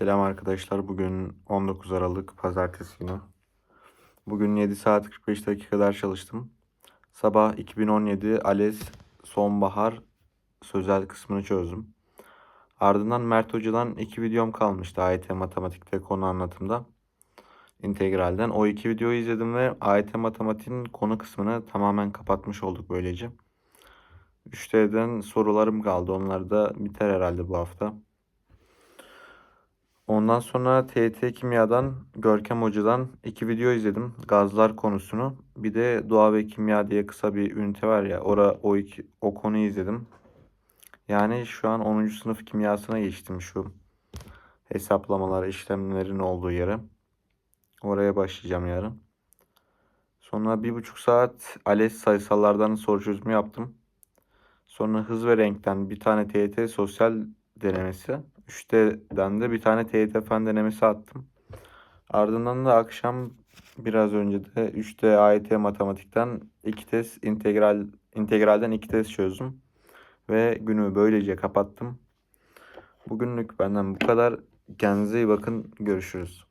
Selam arkadaşlar. Bugün 19 Aralık Pazartesi günü. Bugün 7 saat 45 dakika kadar çalıştım. Sabah 2017 ALES Sonbahar sözel kısmını çözdüm. Ardından Mert Hoca'dan iki videom kalmıştı AYT Matematik'te konu anlatımda. integralden. O iki videoyu izledim ve AYT Matematik'in konu kısmını tamamen kapatmış olduk böylece. 3D'den sorularım kaldı. Onlar da biter herhalde bu hafta. Ondan sonra TYT Kimya'dan Görkem Hoca'dan iki video izledim. Gazlar konusunu. Bir de Doğa ve Kimya diye kısa bir ünite var ya. Ora o iki o konuyu izledim. Yani şu an 10. sınıf kimyasına geçtim şu hesaplamalar, işlemlerin olduğu yere. Oraya başlayacağım yarın. Sonra bir buçuk saat ALES sayısallardan soru çözümü yaptım. Sonra hız ve renkten bir tane TYT sosyal denemesi. 3D'den de bir tane TYT fen denemesi attım. Ardından da akşam biraz önce de 3D AYT matematikten iki test integral integralden iki test çözdüm. Ve günü böylece kapattım. Bugünlük benden bu kadar. Kendinize iyi bakın. Görüşürüz.